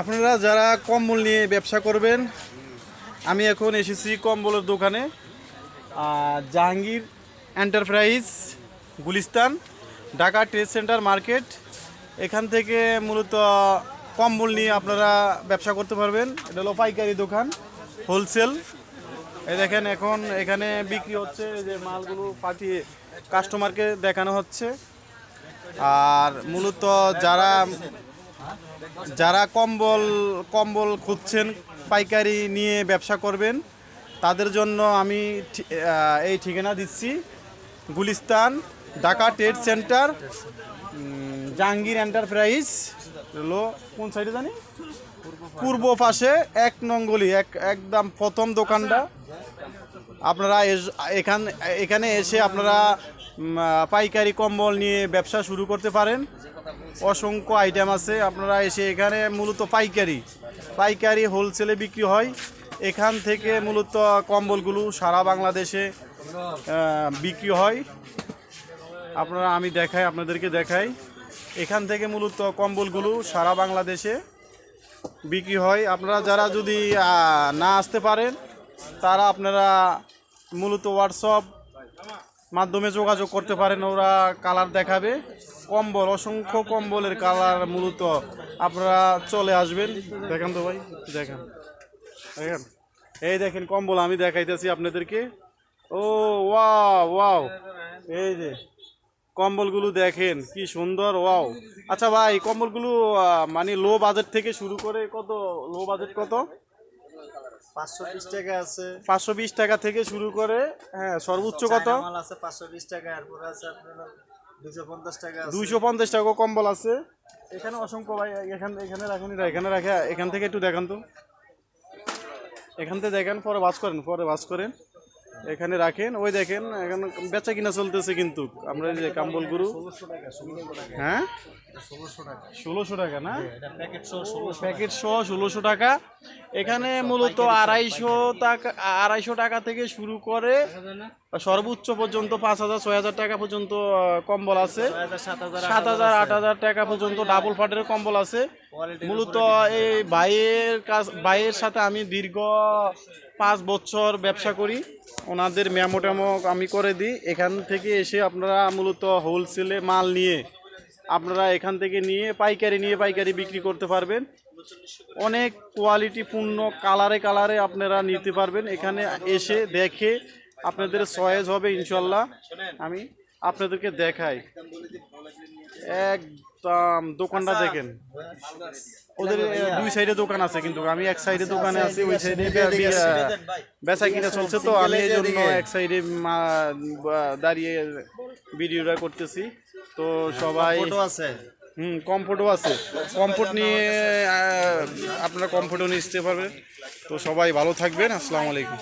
আপনারা যারা কম্বল নিয়ে ব্যবসা করবেন, আমি এখন এসেছি কম্বলের দোকানে Jahangir enterprise Gulistan, Dhaka trade centre market. এখান থেকে মূলত কম্বল নিয়ে আপনারা ব্যবসা করতে পারবেন। এটা হলো পাইকারি দোকান, হোলসেল। এই দেখেন এখন এখানে বিক্রি হচ্ছে যে মালগুলো পাঠিয়ে কাস্টমারকে দেখানো হচ্ছে। আর মূলত যারা যারা কম্বল কম্বল খুঁজছেন, পাইকারি নিয়ে ব্যবসা করবেন, তাদের জন্য আমি এই ঠিকানা দিচ্ছি। Gulistan, Dhaka trade centre Jahangir enterprise, হলো কোন সাইডে জানি? পূর্ব পাশে, এক নঙ্গলি এক, একদম প্রথম দোকানটা। আপনারা এখান, এখানে এসে আপনারা পাইকারি কম্বল নিয়ে ব্যবসা শুরু করতে পারেন। অসংখ্য আইটেম আছে। আপনারা এসে এখানে মূলত পাইকারি পাইকারি হোলসেলে বিক্রি হয়। এখান থেকে মূলত কম্বলগুলো সারা বাংলাদেশে বিক্রি হয়। আপনারা আমি দেখাই, আপনাদেরকে দেখাই। এখান থেকে মূলত কম্বলগুলো সারা বাংলাদেশে বিক্রি হয়। আপনারা যারা যদি না আসতে পারেন, তারা আপনারা মূলত হোয়াটসঅ্যাপ মাধ্যমে যোগাযোগ করতে পারেন, ওরা কালার দেখাবে। কম্বল, অসংখ্য কম্বলের কালার মূলত আপনারা চলে আসবেন। দেখেন তো ভাই, দেখেন। দেখেন। এই দেখেন কম্বল আমি দেখাইতেছি আপনাদেরকে। ও, ওয়াও ওয়াও। এই যে, কম্বলগুলো দেখেন, কি সুন্দর, ওয়াও। আচ্ছা ভাই, কম্বলগুলো মানে লো বাজেট থেকে শুরু করে কত লো বাজেট কত? পাঁচশো বিশ টাকা থেকে শুরু করে হ্যাঁ সর্বোচ্চ কত? আছে পাঁচশো বিশ টাকা এরপরে আছে আপনার দুইশো পঞ্চাশ টাকা কম্বল আছে। এখানে অসংখ্য ভাই এখানে এখানে রাখুন এখানে রাখে এখান থেকে একটু দেখান তো। এখান থেকে দেখেন পরে বাস করেন পরে বাস করেন। এখানে রাখেন, ওই দেখেন, এখন বেচা কিনা চলতেছে কিন্তু। আমরা যে কাম্বল গুরু। হ্যাঁ? ষোলোশো টাকা না? প্যাকেট সহ ষোলোশো টাকা। এখানে মূলত আড়াইশো টাকা আড়াইশো টাকা থেকে শুরু করে সর্বোচ্চ পর্যন্ত পাঁচ হাজার ছয় হাজার টাকা পর্যন্ত কম্বল আছে। সাত হাজার আট হাজার টাকা পর্যন্ত ডাবল ফাটের কম্বল আছে। মূলত এই ভাইয়ের কাজ ভাইয়ের সাথে আমি দীর্ঘ পাঁচ বছর ব্যবসা করি। ওনাদের মেমো টেমো আমি করে দিই। এখান থেকে এসে আপনারা মূলত হোলসেলে মাল নিয়ে আপনারা এখান থেকে নিয়ে পাইকারি নিয়ে পাইকারি বিক্রি করতে পারবেন। অনেক কোয়ালিটিপূর্ণ কালারে কালারে আপনারা নিতে পারবেন। এখানে এসে দেখে আপনাদের চয়েস হবে ইনশাল্লাহ আমি আপনাদেরকে দেখাই। একদম দোকানটা দেখেন। ওদের দুই সাইডে দোকান আছে কিন্তু। আমি এক সাইডে দোকানে আছি ওই সাইডে বেচা কিনা চলছে তো। আমি এই জন্য এক সাইডে দাঁড়িয়ে ভিডিওটা করতেছি। তো সবাই আছে। হুম কমফোর্টও আছে। কমফোর্ট নিয়ে আপনারা কমফোর্টও নিতে পারবেন। তো সবাই ভালো থাকবেন। আসসালামু আলাইকুম।